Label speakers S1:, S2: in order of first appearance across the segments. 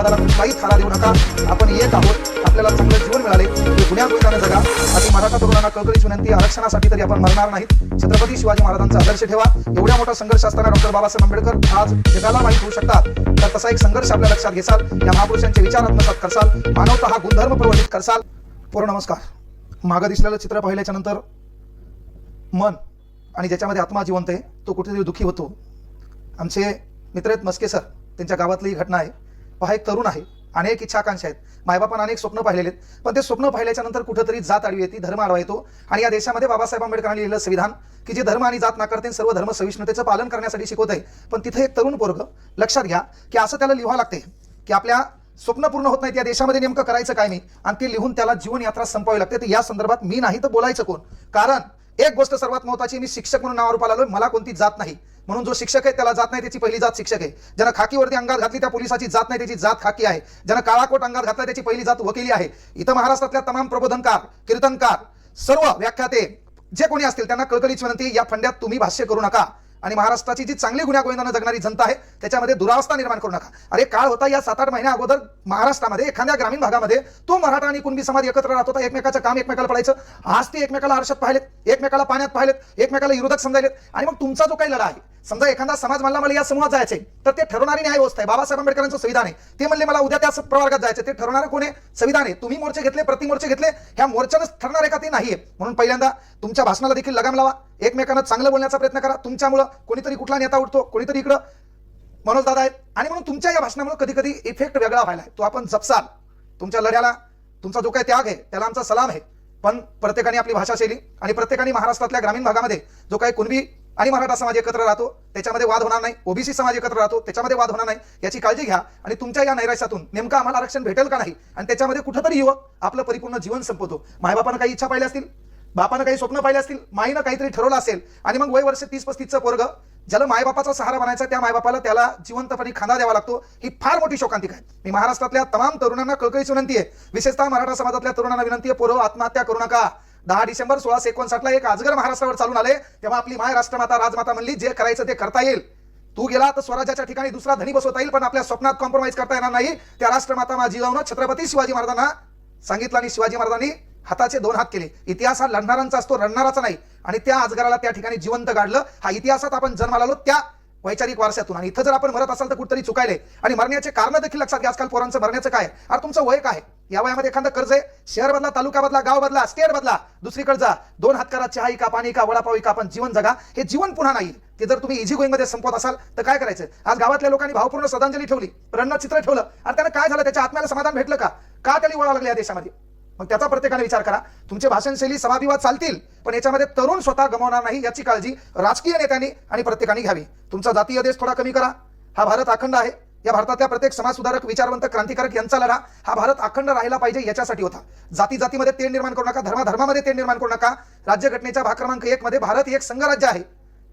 S1: आशीर्वादाला कुठलाही थारा देऊ नका. आपण येत आहोत. आपल्याला चांगलं जीवन मिळाले. हे गुन्ह्या जगा. आणि मराठा तरुणांना कळकळीच विनंती आरक्षणासाठी तरी आपण मरणार नाहीत. छत्रपती शिवाजी महाराजांचा आदर्श ठेवा. एवढ्या मोठा संघर्ष असताना डॉक्टर बाबासाहेब आंबेडकर आज जगाला माहीत होऊ शकतात. तर तसा एक संघर्ष आपल्या लक्षात घेसाल. या महापुरुषांचे विचार आत्मसात करसाल. मानवता हा गुणधर्म प्रवर्धित करसाल. पूर्ण नमस्कार. मागं दिसलेलं चित्र पाहिल्याच्या नंतर मन आणि ज्याच्यामध्ये आत्मा जिवंत आहे तो कुठेतरी दुःखी होतो. आमचे मित्र आहेत मस्के सर. त्यांच्या गावातली ही घटना आहे. हा एक तरुण आहे. अनेक इच्छा आकांक्षा आहेत. मायबापानं अनेक स्वप्न पाहिलेले आहेत. पण ते स्वप्न पाहिल्याच्या नंतर कुठेतरी जात आडवी येते धर्म आडवा येतो. आणि या देशामध्ये बाबासाहेब आंबेडकरांनी लिहिलेलं संविधान की जे धर्म आणि जात नाकारते सर्व धर्म सहिष्णुतेचं पालन करण्यासाठी शिकवत आहे. पण तिथे एक तरुण पोरग लक्षात घ्या की असं त्याला लिहावं लागते की आपल्या स्वप्न पूर्ण होत नाही त्या देशामध्ये नेमकं करायचं काय नाही. आणि ते लिहून त्याला जीवन यात्रा संपवावी लागते. तर या संदर्भात मी नाही तर बोलायचं कोण? कारण एक गोष्ट सर्वात महत्वाची मी शिक्षक म्हणून नावारूपाला आलोय मला कोणती जात नाही. म्हणून जो शिक्षक आहे त्याला जात नाही त्याची पहिली जात शिक्षक आहे. ज्यानं खाकीवरती अंगात घातली त्या पोलिसाची जात नाही त्याची जात खाकी आहे. ज्यानं काळाकोट अंगात घातला त्याची पहिली जात वकिली आहे. इथं महाराष्ट्रातल्या तमाम प्रबोधनकार कीर्तनकार सर्व व्याख्याते जे कोणी असतील त्यांना कळकळीची विनंती या फंड्यात तुम्ही भाष्य करू नका. आणि महाराष्ट्राची जी चांगली गुन्हागोविंदानं जगणारी जनता आहे त्याच्यामध्ये दुरावस्था निर्माण करू नका. अरे काळ होता या सात आठ महिन्या अगोदर महाराष्ट्रामध्ये एखाद्या ग्रामीण भागामध्ये तो मराठा आणि कुणबी समाज एकत्र राहत होता एकमेकाचं काम एकमेकाला पडायचं आज ते एकमेकाला आरशात पाहिलेत एकमेकाला पाण्यात पाहिलेत एकमेकाला विरोधक समजायलेत. आणि मग तुमचा जो काही लढा आहे समजा एखादा समाज म्हणला मला या समूहात जायचे तर ते ठरवणारी न्याय व्यवस्था आहे. बाबासाहेब आंबेडकरांचं संविधान आहे. ते म्हणले मला उद्या त्या प्रवर्गात जायचं ते ठरवणारं कोण आहे? संविधान आहे. तुम्ही मोर्चे घेतले प्रति मोर्चे घेतले ह्या मोर्चानंच ठरणार आहे का ते नाहीये. म्हणून पहिल्यांदा तुमच्या भाषणाला देखील लगाम लावा. एकमेकांना चांगलं बोलण्याचा प्रयत्न करा. तुमच्यामुळं कोणीतरी कुठला नेता उठतो कोणीतरी इकडं मनोज दादा आहेत. आणि म्हणून तुमच्या या भाषणामुळे कधी कधी इफेक्ट वेगळा व्हायला आहे. तो आपण जपसाल. तुमच्या लढ्याला तुमचा जो काही त्याग आहे त्याला आमचा सलाम आहे. पण प्रत्येकाने आपली भाषा शैली आणि प्रत्येकाने महाराष्ट्रातल्या ग्रामीण भागामध्ये जो काही कुणबी आणि मराठा समाज एकत्र राहतो त्याच्यामध्ये वाद होणार नाही ओबीसी समाज एकत्र राहतो त्याच्यामध्ये वाद होणार नाही याची काळजी घ्या आणि तुमच्या या नैराश्यातून नेमकं आम्हाला आरक्षण भेटेल का नाही? आणि त्याच्यामध्ये कुठंतरी युवक आपलं परिपूर्ण जीवन संपवतो. मायबापानं काही इच्छा पाहिल्या असतील? बापानं काही स्वप्न पाहिले असतील? माईनं काहीतरी ठरवलं असेल. आणि मग वय वर्ष तीस पस्तीसचं पोरग ज्याला मायबापाचा सहारा बनायचा त्या मायबापाला त्याला जिवंतपणे खांदा द्यावा लागतो. ही फार मोठी शोकांतिक आहे. मी महाराष्ट्रातल्या तमाम तरुणांना कळकळीची विनंती आहे. विशेषतः मराठा समाजातल्या तरुणांना विनंती आहे पोरं आत्महत्या करू नका. दहा डिसेंबर सोळाशे एकोणसाठला एक आजगर महाराष्ट्रावर चालून आले. तेव्हा आपली माय राष्ट्रमाता राजमाता म्हणली जे करायचं ते करता येईल. तू गेला तर स्वराज्याच्या ठिकाणी दुसरा धनी बसवता येईल पण आपल्या स्वप्नात कॉम्प्रोमाइज करता येणार नाही. त्या राष्ट्रमाता माझी जाऊन छत्रपती शिवाजी महाराजांना सांगितलं आणि शिवाजी महाराजांनी हाताचे दोन हात केले. इतिहास हा लढणारांचा असतो रडणाराचा नाही. आणि त्या आजगाराला त्या ठिकाणी जिवंत गाडलं. हा इतिहासात आपण जन्माला आलो त्या वैचारिक वारशातून आणि इथं जर आपण मरत असाल तर कुठतरी चुकायले. आणि मरण्याचे कारण देखील लक्षात घ्या आजकाल पोरांचं मरण्याचं काय? अरे तुमचं वय काय? या वयामध्ये एखादं कर्ज आहे? शहर बदला तालुका बदला गाव बदला स्टेट बदला दुसरीकडे जा. दोन हात करा चहा का पाणी का वडापाव का पण जीवन जगा. हे जीवन पुन्हा नाही. ते जर तुम्ही इझी गोईंगमध्ये संपवत असाल तर काय करायचं? आज गावातल्या लोकांनी भावपूर्ण श्रद्धांजली ठेवली चित्र ठेवलं. आणि त्यानं काय झालं? त्याच्या आत्म्याला समाधान भेटलं का? का त्याला वळा लागले या देशामध्ये? मग त्याचा प्रत्येकाने विचार करा. तुमचे भाषणशैली शैली चालतील पण याच्यामध्ये तरुण स्वतः गमावणार नाही याची काळजी राजकीय नेत्यांनी आणि प्रत्येकाने घ्यावी. तुमचा जातीय देश थोडा कमी करा. हा भारत अखंड आहे. या भारतातल्या प्रत्येक समाजसुधारक विचारवंत क्रांतिकारक यांचा लढा हा भारत अखंड राहिला पाहिजे याच्यासाठी होता. जाती जातीमध्ये तेढ निर्माण करू नका धर्माधर्मामध्ये तेढ निर्माण करू नका. राज्यघटनेच्या भाग क्रमांक एक मध्ये भारत एक संघराज्य आहे.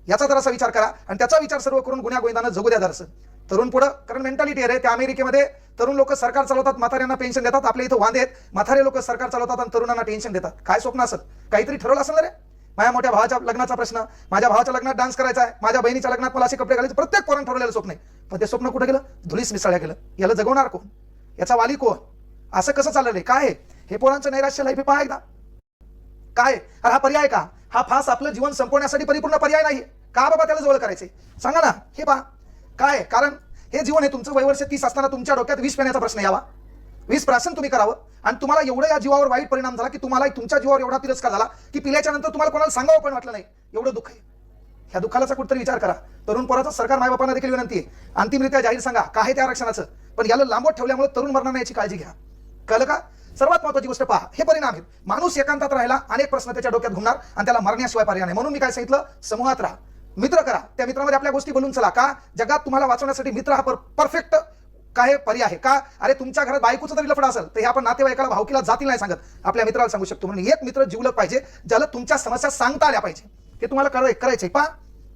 S1: याचा जरासा विचार करा आणि त्याचा विचार सर्व करून गुन्ह्या गोविंदानं जगू द्या जरासं. तरुण पुढं कारण मेंटॅलिटी आहे त्या अमेरिकेमध्ये तरुण लोक सरकार चालवतात म्हाताऱ्यांना पेन्शन देतात आपल्या इथं वांदे आहेत. म्हातारे लोक सरकार चालवतात आणि तरुणांना टेन्शन देतात. काय स्वप्न असत काहीतरी ठरवलं असेल ना रे? माझ्या मोठ्या भावाच्या लग्नाचा प्रश्न माझ्या भावाच्या लग्नात डान्स करायचा आहे माझ्या बहिणीच्या लग्नात मला असे कपडे घालायचे प्रत्येक पोरण ठरवलेलं स्वप्न आहे. पण ते स्वप्न कुठे गेलं? धुलीस मिसळल्या गेलं. याला जगवणार कोण? याचा वाली कोण? असं कसं चाललं रे काय हे पोरांचं नैराश्य लाईफ पहा एकदा. काय अरे हा पर्याय का? हा फास आपलं जीवन संपवण्यासाठी परिपूर्ण पर्याय नाही का बाबा त्याला जवळ करायचे? सांगा ना. हे पहा. काय? कारण हे जीवन आहे तुमचं. वयवर्ष तीस असताना तुमच्या डोक्यात विष पिण्याचा प्रश्न यावा. वीस प्राशन तुम्ही करावं. आणि तुम्हाला एवढं या जीवावर वाईट परिणाम झाला की तुम्हाला तुमच्या जीवावर एवढा तिरस्कार झाला की पिल्याच्या नंतर तुम्हाला कोणाला सांगावं पण वाटलं नाही. एवढं दुःख आहे. ह्या दुःखाचा कुठतरी विचार करा. तरुण पोराचा सरकार मायबापांना देखील विनंती आहे. अंतिमरित्या जाहीर सांगा. काय आहे त्या आरक्षणाचं? पण याला लांबवत ठेवल्यामुळे तरुण मरणार नाही याची काळजी घ्या. कळलं का? सर्वात महत्वाची गोष्ट पहा. हे परिणाम आहेत. माणूस एकांतात राहिला अनेक प्रश्न त्याच्या डोक्यात घुमणार आणि त्याला मरण्याशिवाय पर्याय नाही. म्हणून मी काय सांगितलं? समूहात राहा. मित्र करा. त्या मित्रामध्ये आपल्या गोष्टी बोलून चला. का? जगात तुम्हाला वाचवण्यासाठी मित्र हा पर परफेक्ट काय पर्याय आहे. का? अरे तुमच्या घरात बायकोचं तरी लफडा असेल तर हे आपण नातेवाईकाला भावकीला जातील नाही सांगत. आपल्या मित्राला सांगू शकतो. म्हणून एक मित्र जीवलक पाहिजे ज्याला तुमच्या समस्या सांगता आल्या पाहिजे. हे तुम्हाला कराय करायचंय. पा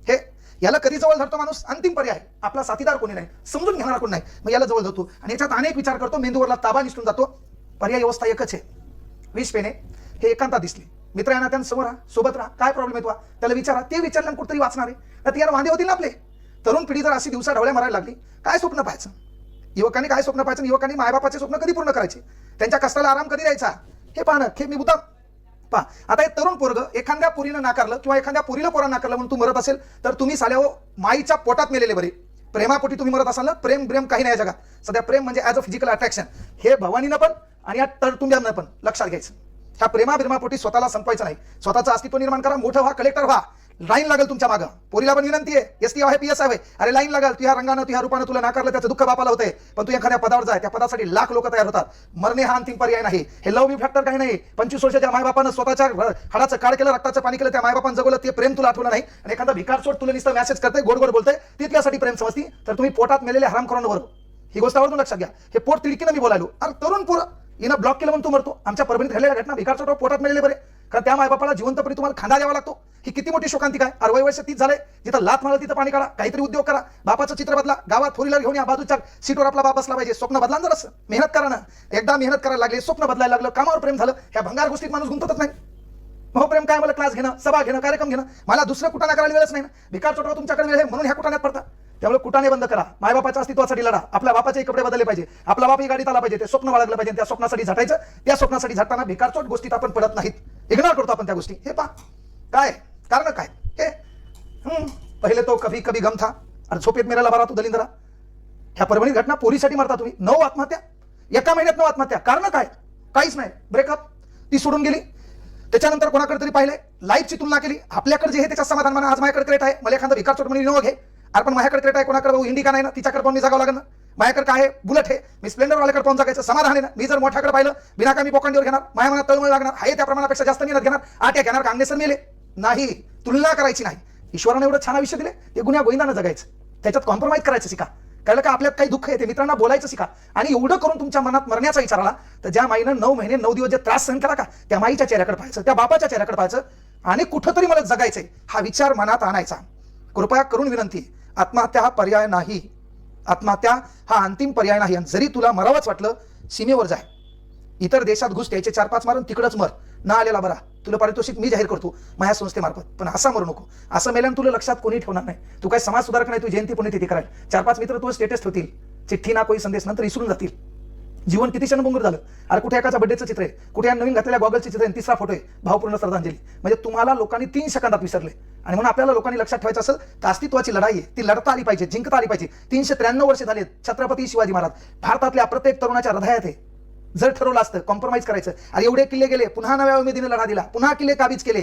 S1: हे याला कधी जवळ धरतो माणूस? अंतिम पर्याय आपला साथीदार कोणी नाही. समजून घेणार कोणी नाही. मग याला जवळ धरतो. आणि याच्यात अनेक विचार करतो. मेंदूवरला ताबा निसटून जातो. पर्याय व्यवस्था एकच आहे. विष पेने हे एकांता दिसली. मित्र यांना त्यांच्यासमोर राहा सोबत राहा. काय प्रॉब्लेम येतो त्याला विचारा. ते विचारल्यानं कुठतरी वाचणार आहे. तर यार वांदे होतील ना आपले. तरुण पिढी जर अशी दिवसा ढवळ्या मारायला लागली काय स्वप्न पाहायचं? युवकांनी काय स्वप्न पाहायचं? युवकांनी मायबापाचे स्वप्न कधी पूर्ण करायचे? त्यांच्या कष्टाला आराम कधी द्यायचा? हे पाहणं हे मी मुद्दाम पहा आता हे तरुण पोरग एखाद्या पुरीनं नाकारलं किंवा एखाद्या पुरीला पोरा नाकारलं म्हणून तू मरत असेल तर तुम्ही साल्या हो माईच्या पोटात मेलेले बरे. प्रेमापोटी तुम्ही मरत असाल ना प्रेम प्रेम काही नाही जगात. सध्या प्रेम म्हणजे ॲज अ फिजिकल अट्रॅक्शन हे भवानीनं पण आणि या तरतुंब्यांना पण लक्षात घ्यायचं. ह्या प्रेमा प्रेमापोटी स्वतःला संपवायचं नाही. स्वतःचं अस्तित्व निर्माण करा मोठं व्हा कलेक्टर व्हा. लाईन लागेल तुमच्या मागं. पोरीला पण विनंती आहे एस टी आहे पी एस आहे. अरे लाईन लागेल तुझ्या रंगानं तुझ्या रूपानं तुला नाकारलं त्याचं दुःख बापाला होतंय. पण तू एखाद्या पदावर जाय त्या पदासाठी लाख लोक तयार होतात. मरणे हा अंतिम पर्याय नाही. हे लव मी फॅक्टर काही नाही. पंचवीस वर्षाच्या मायबापानं स्वतःच्या र- हाडाचं काळ केलं रक्ताचं पाणी केलं त्या मायबापानं जगवलं ते प्रेम तुला आठवलं नाही. आणि एखादा भिकार सोड तुला नुसतं मेसेज करते गोड गोड बोलते ती त्यासाठी प्रेम समजती. तर तुम्ही पोटात मेलेले हराम करून ही गोष्ट आवडून लक्षात घ्या. हे पोट तिडकीनं मी बोलायलो. अरे तरुण पोरं हिनं ब्लॉक केलं म्हणून तू मरतो. आमच्या परभणीत घडलेल्या घटना भिकार टॉप पोटात मेलेले बरे. कारण त्या मायबापाला जिवंतपणे तुम्हाला खांदा द्यावा लागतो. ही किती मोठी शोकांतिका आहे अरवై वर्ष तीच झाले. जिथं लात मारल तिथं पाणी काढा. काहीतरी उद्योग करा. बापाचं चित्र बदला. गावात फोर घेऊन या बाजूच्या सीटवर आपला बाप असला पाहिजे. स्वप्न बदला जर जरासं. मेहनत करा ना. एकदा मेहनत करायला लागले स्वप्न बदलायला लागलं कामावर प्रेम झालं. ह्या भंगार गोष्टीत माणूस गुंततच नाही. मग प्रेम काय? मला क्लास घेणं सभा घेणं कार्यक्रम घेणं. मला दुसरं कुठाना करायला वेळच नाही ना. भिकार चोटवा तुमच्याकडे वेळ आहे म्हणून ह्या कुटाण्यात पडता. त्यामुळे कुटाने बंद करा. मायबापाच्या अस्तित्वासाठी लढा. आपल्या बापाचे कपडे बदलले पाहिजे. आपला बाप ही गाडीत आला पाहिजे. ते स्वप्न बाळगलं पाहिजे त्या स्वप्नासाठी झटायचं. त्या स्वप्नासाठी झटताना भिकारचोट गोष्टीत आपण पडत नाहीत. इग्नोर करतो आपण त्या गोष्टी. हे पा काय? कारण काय? हे? हम्म, पहिले तो कभी कभी गम था. अरे झोपेत मेराला बारा तू दलिंदरा. ह्या परभणीत घटना पोलीसाठी मारता तुम्ही. नऊ आत्महत्या. एका महिन्यात नऊ आत्महत्या. कारण काय? काहीच नाही. ब्रेकअप. ती सोडून गेली. त्याच्यानंतर कोणाकडे तरी पाहिले लाईफची तुलना केली. आपल्याकडे जे हे त्याच्या समाधान म्हणा आज माझ्याकडे क्रेट आहे. मला एखादा विकार चोट म्हणून इनोवा घे अरे पण माझ्याकडे क्रेटा आहे कोणाकडे भाऊ इंडिका नाही ना? तिच्याकडे पण मी जागावं लागेल ना? माझ्याकडे काय आहे? बुलेट आहे मी स्प्लेंडर वाल्याकडे पाहून जगायचं. समाधान आहे ना? मी जर मोठ्याकडे पाहिलं बिना का मी पोकांडीवर घेणार? माझ्या मनात तळमळ लागणार. आहे त्या प्रमाणापेक्षा जास्त मेहनत घेणार. आट्या घेणार. कांगणेसर मेले. नाही. तुलना करायची नाही. ईश्वराने एवढं छान आयुष्य दिले. ते गुन्ह्या गोविंदानं जगायचं. त्याच्यात कॉम्प्रोमाइज करायचं शिका. कळलं का? आपल्यात काही दुःख येते. मित्रांना बोलायचं शिका. आणि एवढं करून तुमच्या मनात मरण्याचा विचार आला तर ज्या माईनं नऊ महिने नऊ दिवस जे त्रास सहन केला का? त्या माईच्या चेहऱ्याकडे पाहायचं त्या बापाच्या चेहऱ्याकडे पाहायचं. आणि कुठंतरी मला जगायचंय. हा विचार मनात आणायचा. कृपया करून विनंती. आहे. आत्महत्या हा पर्याय नाही. आत्महत्या हा अंतिम पर्याय नाही. आणि जरी तुला मरावंच वाटलं सीमेवर जाय. इतर देशात घुस त्याचे चार पाच मारून तिकडंच मर. ना आलेला बरा. तुला पारितोषिक मी जाहीर करतो माझ्या संस्थेमार्फत. पण असा मरू नको. असं मेल्यानं तुला लक्षात कोणी ठेवणार नाही. तू काय समाज सुधारक नाही तू जयंती पुण्यतिथी करायला. चार पाच मित्र तुला स्टेटस ठेवतील. चिठ्ठी ना कोई संदेश नंतर विसरून जातील. जीवन किती क्षणभंगूर झालं? अरे कुठे एकाचा बड्डेचं चित्र आहे? कुठे या नवीन घातलेल्या गॉगलचे चित्र आहे? तिसरा फोटो आहे. भावपूर्ण श्रद्धांजली. म्हणजे तुम्हाला लोकांनी तीन सेकंदात विसरले. आणि म्हणून आपल्याला लोकांनी लक्षात ठेवायचं असेल तर अस्तित्वाची लढाई आहे. ती लढता आली पाहिजे जिंकता आली पाहिजे. तीनशे त्र्याण्णव वर्ष झाले छत्रपती शिवाजी महाराज. भारतातल्या प्रत्येक तरुणाच्या हृदयात आहे. जर ठरवलं असतं कॉम्प्रोमाइज करायचं. अरे एवढे किल्ले गेले पुन्हा नव्या उमेदीने लढा दिला. पुन्हा किल्ले काबीज केले.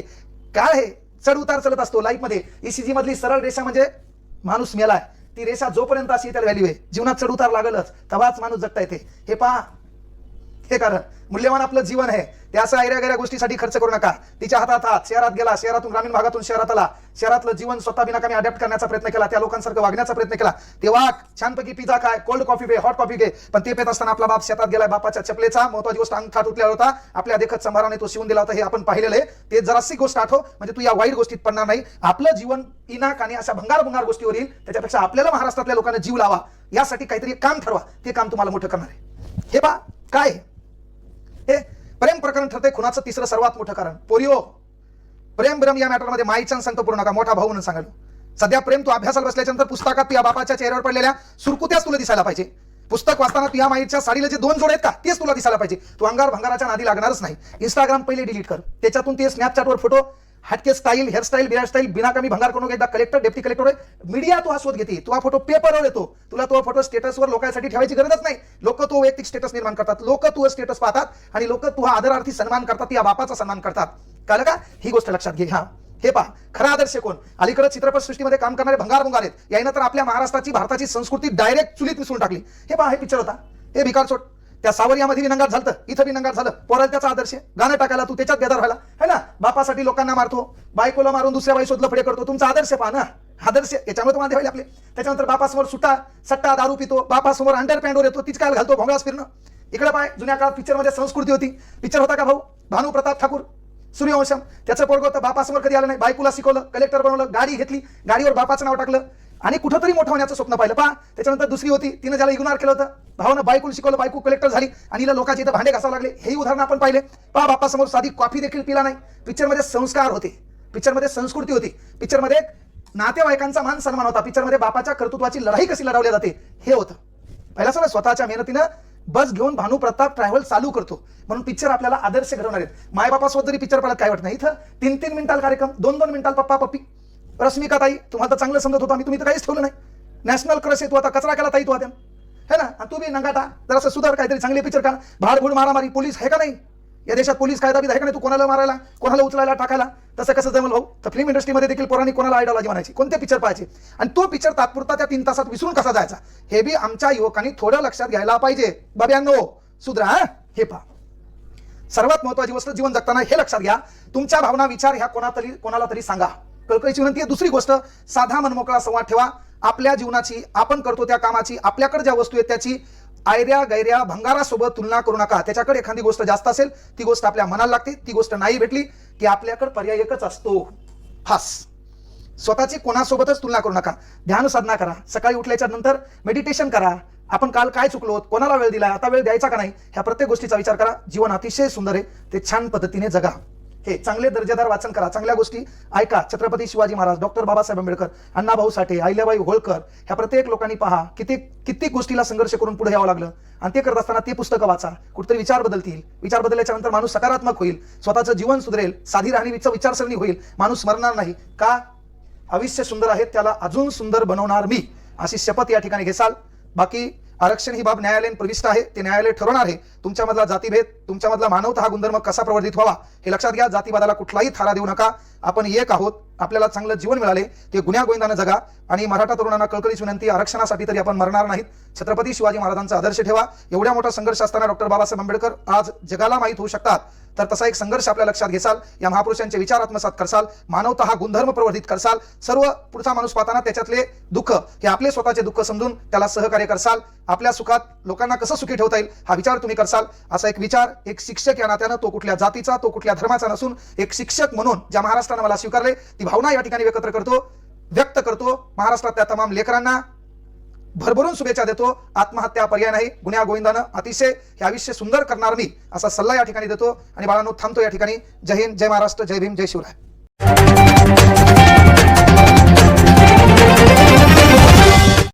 S1: काय आहे? चढ उतार चलत असतो. लाईफमध्ये ईसीजी मधली सरळ रेषा म्हणजे माणूस मेलाय ती रेषा जोपर्यंत अशी त्याला व्हॅल्यू आहे जीवनात चढ उतार लागलच तेव्हाच माणूस जगता येते. हे पहा हे कारण मूल्यवान आपलं जीवन आहे. त्याचा असं ऐऱ्या गोष्टीसाठी खर्च करू नका. तिच्या हातात हात शहरात गेला. शहरातून ग्रामीण भागातून शहरात आला. शहरातलं जीवन स्वतः बिनाकामी अडॅप्ट करण्याचा प्रयत्न केला. त्या लोकांसारखं वागण्याचा प्रयत्न केला. तेव्हा छानपैकी पिझ्झा काय कोल्ड कॉफी घे हॉट कॉफी घे. पण ते पेत असताना आपला बाप शेतात गेला बापाच्या चपलेचा महत्वाची गोष्ट अंगठात उठल्या होता. आपल्या देखत समाराने तो शिवून दिला होता. हे आपण पाहिलेलं आहे. ते जरासी गोष्ट आठव. म्हणजे तू या वाईट गोष्टीत पडणार नाही. आपलं जीवन इनाक आणि अशा भंगार भंगार गोष्टीवर येईल. त्याच्यापेक्षा आपल्याला महाराष्ट्रातल्या लोकांना जीव लावा. यासाठी काहीतरी काम ठरवा. ते काम तुम्हाला मोठं करणार आहे. हे बा काय हे प्रेम प्रकरण ठरते खुनाचं तिसरं सर्वात मोठं कारण. पोरिओ प्रेम भ्रम या मॅटरमध्ये माईच्या सांगतो पूर्ण नका मोठा भाऊ म्हणून सांगायलो. सध्या प्रेम तू अभ्यासाला बसल्याच्यानंतर पुस्तकात तुझ्या बापाच्या चेहऱ्यावर पडलेल्या सुरकुत्याच तुला दिसायला पाहिजे. पुस्तक वाचताना तुझ्या माईच्या साडीला जे दोन जोड आहेत का तेच तुला दिसायला पाहिजे. तू अंगार भंगाराच्या नादी लागणारच नाही. इंस्टाग्राम पहिले डिलीट कर. त्याच्यातून ते स्नॅपचॅटवर फोटो हटके स्टाईल हेअरस्टाईल बिअरस्टाईल बिना कमी भंगार करून एकदा कलेक्टर डेप्टी कलेक्टर मीडिया तो हा शोध घेते. तो हा फोटो पेपरवर येतो. तुला तो फोटो स्टेटसवर लोकांसाठी ठेवायची गरजच नाही. लोक तो वैयक्तिक स्टेटस निर्माण करतात. लोक तू स्टेटस पाहतात आणि लोक तू हा आदरार्थी सन्मान करतात या बापाचा सन्मान करतात. कळलं का? ही गोष्ट लक्षात घे. हा. हे पहा. खरा आदर्श कोण? अलीकडे चित्रपट सृष्टीमध्ये काम करणारे भंगार भंगार आहेत यानं तर आपल्या महाराष्ट्राची भारताची संस्कृती डायरेक्ट चुलीत मिसळून टाकली. हे पहा हे पिक्चर होता. हे भिकारचोट त्या सावरियामध्ये बी झालं इथं बी झालं. पोराला त्याचा आदर्श आहे. गाणं टाकायला तू त्याच्यात बेदार व्हायला. है ना? बापासाठी लोकांना मारतो. बायकोला मारून दुसऱ्या बाई शोधलं फडे करतो. तुमचा आदर्श पहा ना? आदर्श याच्यामुळे तुम्हाला व्हायला आपले. त्याच्यानंतर बापासमोर सुट्टा सट्टा दारू पितो. बापासमोर अंडर पॅन्टवर येतो. तीच काय घालतो भोंगळास फिरणं. इकडे पाय. जुन्या काळात पिक्चरमध्ये संस्कृती होती. पिक्चर होता का भाऊ? भानू प्रताप ठाकूर. सूर्यवंशम. त्याचं पोरग होतं. बापासमोर कधी आलं नाही. बायकोला शिकवलं. कलेक्टर बनवलं. गाडी घेतली. गाडीवर बापाचं नाव टाकलं. आणि कुठंतरी मोठं होण्याचं स्वप्न पाहिलं. पहा त्याच्यानंतर दुसरी होती तिनं ज्याला इग्नोर केलं होतं. भावनं बायकून शिकवलं बायको कलेक्टर झाली आणि हिला लोकांची इथं भांडे घासावं लागले. हेही उदाहरण आपण पाहिले. पहा बापासमोर साधी कॉफी देखील पिला नाही. पिक्चरमध्ये संस्कार होते. पिक्चरमध्ये संस्कृती होती. पिक्चरमध्ये नातेवाईकांचा मान सन्मान होता. पिक्चरमध्ये बापाच्या कर्तृत्वाची लढाई कशी लढवली जाते हे होतं. पहिला सर स्वतःच्या मेहनतीनं बस घेऊन भानू प्रताप ट्रॅव्हल चालू करतो. म्हणून पिक्चर आपल्याला आदर्श घडवणार आहेत. मायबापासोबत जरी पिक्चर पाहिलं काय वाटत? नाही इथं तीन तीन मिनिटाल कार्यक्रम दोन दोन मिनिटाल पप्पा पप्पी रश्मिका ताई तुम्हाला तर चांगलं समजत होतं आम्ही तुम्ही तर काहीच ठेवलं नाही. नॅशनल क्रश येतो आता कचरा केला ताई तू आता है ना? आणि तू बी नंगाटा जरासं सुधार काहीतरी चांगले पिक्चर का भाडभूड मारामारी पोलीस आहे का नाही? या देशात पोलीस कायदा बी आहे का नाही? तू कोणाला मारायला कोणाला उचलायला टाकायला? तसं कसं जमल भाऊ? तर फिल्म इंडस्ट्रीमध्ये देखील पोरांनी कोणाला आयडॉलॉजी म्हणायची? कोणते पिक्चर पाहायचे? आणि तो पिक्चर तात्पुरता त्या तीन तासात विसरून कसा जायचा? हे बी आमच्या युवकांनी थोडं लक्षात घ्यायला पाहिजे. बाब्यांनो सुधरा हा? हे पहा. सर्वात महत्वाची गोष्ट जीवन जगताना हे लक्षात घ्या. तुमच्या भावना विचार ह्या कोणातरी कोणाला तरी सांगा. कळकळीची विनंती आहे. दुसरी गोष्ट साधा मनमोकळा संवाद ठेवा. आपल्या जीवनाची आपण करतो त्या कामाची आपल्याकडे ज्या वस्तू आहेत त्याची आयऱ्या गैऱ्या भंगारासोबत तुलना करू नका. त्याच्याकडे एखादी गोष्ट जास्त असेल ती गोष्ट आपल्या मनाला लागते ती गोष्ट नाही भेटली की आपल्याकडे पर्याय एकच असतो. हास स्वतःची कोणासोबतच तुलना करू नका. ध्यान साधना करा. सकाळी उठल्याच्या नंतर मेडिटेशन करा. आपण काल काय चुकलो कोणाला वेळ दिला आता वेळ द्यायचा का नाही ह्या प्रत्येक गोष्टीचा विचार करा. जीवन अतिशय सुंदर आहे. ते छान पद्धतीने जगा. हे चांगले दर्जेदार वाचन करा चांगल्या गोष्टी ऐका. छत्रपती शिवाजी महाराज डॉक्टर बाबासाहेब आंबेडकर अण्णाभाऊ साठे अहिल्याबाई होळकर ह्या प्रत्येक लोकांनी पहा किती कित्येक गोष्टीला संघर्ष करून पुढे यावं लागलं. आणि ते करत असताना ते पुस्तकं वाचा. कुठेतरी विचार बदलतील. विचार बदलल्याच्या नंतर माणूस सकारात्मक होईल. स्वतःचं जीवन सुधरेल. साधी राहणीचं विचारसरणी होईल. माणूस मरणार नाही. का? आयुष्य सुंदर आहे त्याला अजून सुंदर बनवणार मी. अशी शपथ या ठिकाणी घेसाल. बाकी आरक्षण ही बाब न्यायालयीन प्रविष्ट आहे ते न्यायालय ठरवणार आहे. तुमच्यामधला जातीभेद तुमच्यामधला मानवता हा गुणधर्म कसा प्रवर्धित व्हावा हे लक्षात घ्या. जातीवादाला कुठलाही थारा देऊ नका. आपण एक आहोत आपल्याला चांगलं जीवन मिळाले ते गुन्ह्या गोविंदानं जगा आणि मराठा तरुणांना कळकळीची विनंती आरक्षणासाठी तरी आपण मरणार नाहीत. छत्रपती शिवाजी महाराजांचा आदर्श ठेवा. एवढ्या मोठा संघर्ष असताना डॉक्टर बाबासाहेब आंबेडकर आज जगाला माहीत होऊ शकतात. तर तसा एक संघर्ष आपल्या लक्षात घेसाल या महापुरुषांचे विचार आत्मसात करसाल मानवता हा गुणधर्म प्रवर्धित करसाल सर्व पुढचा माणूस पाहताना त्याच्यातले दुःख हे आपले स्वतःचे दुःख समजून त्याला सहकार्य करसाल. आपल्या सुखात लोकांना कसं सुखी ठेवता येईल हा विचार तुम्ही करसाल. असा एक विचार एक शिक्षक या नात्यानं तो कुठल्या जातीचा तो कुठल्या धर्माचा नसून एक शिक्षक म्हणून ज्या महाराष्ट्रानं मला स्वीकारले ती भावना या ठिकाणी एकत्र करतो व्यक्त करतो. महाराष्ट्रातल्या तमाम लेकरांना भरभरून शुभेच्छा देतो. आत्महत्या पर्याय नाही. गुन्ह्या गोविंदानं अतिशय हे आयुष्य सुंदर करणार मी असा सल्ला या ठिकाणी देतो. आणि बाळांनो थांबतो या ठिकाणी. जय हिंद जय महाराष्ट्र जय भीम जय शिवराय.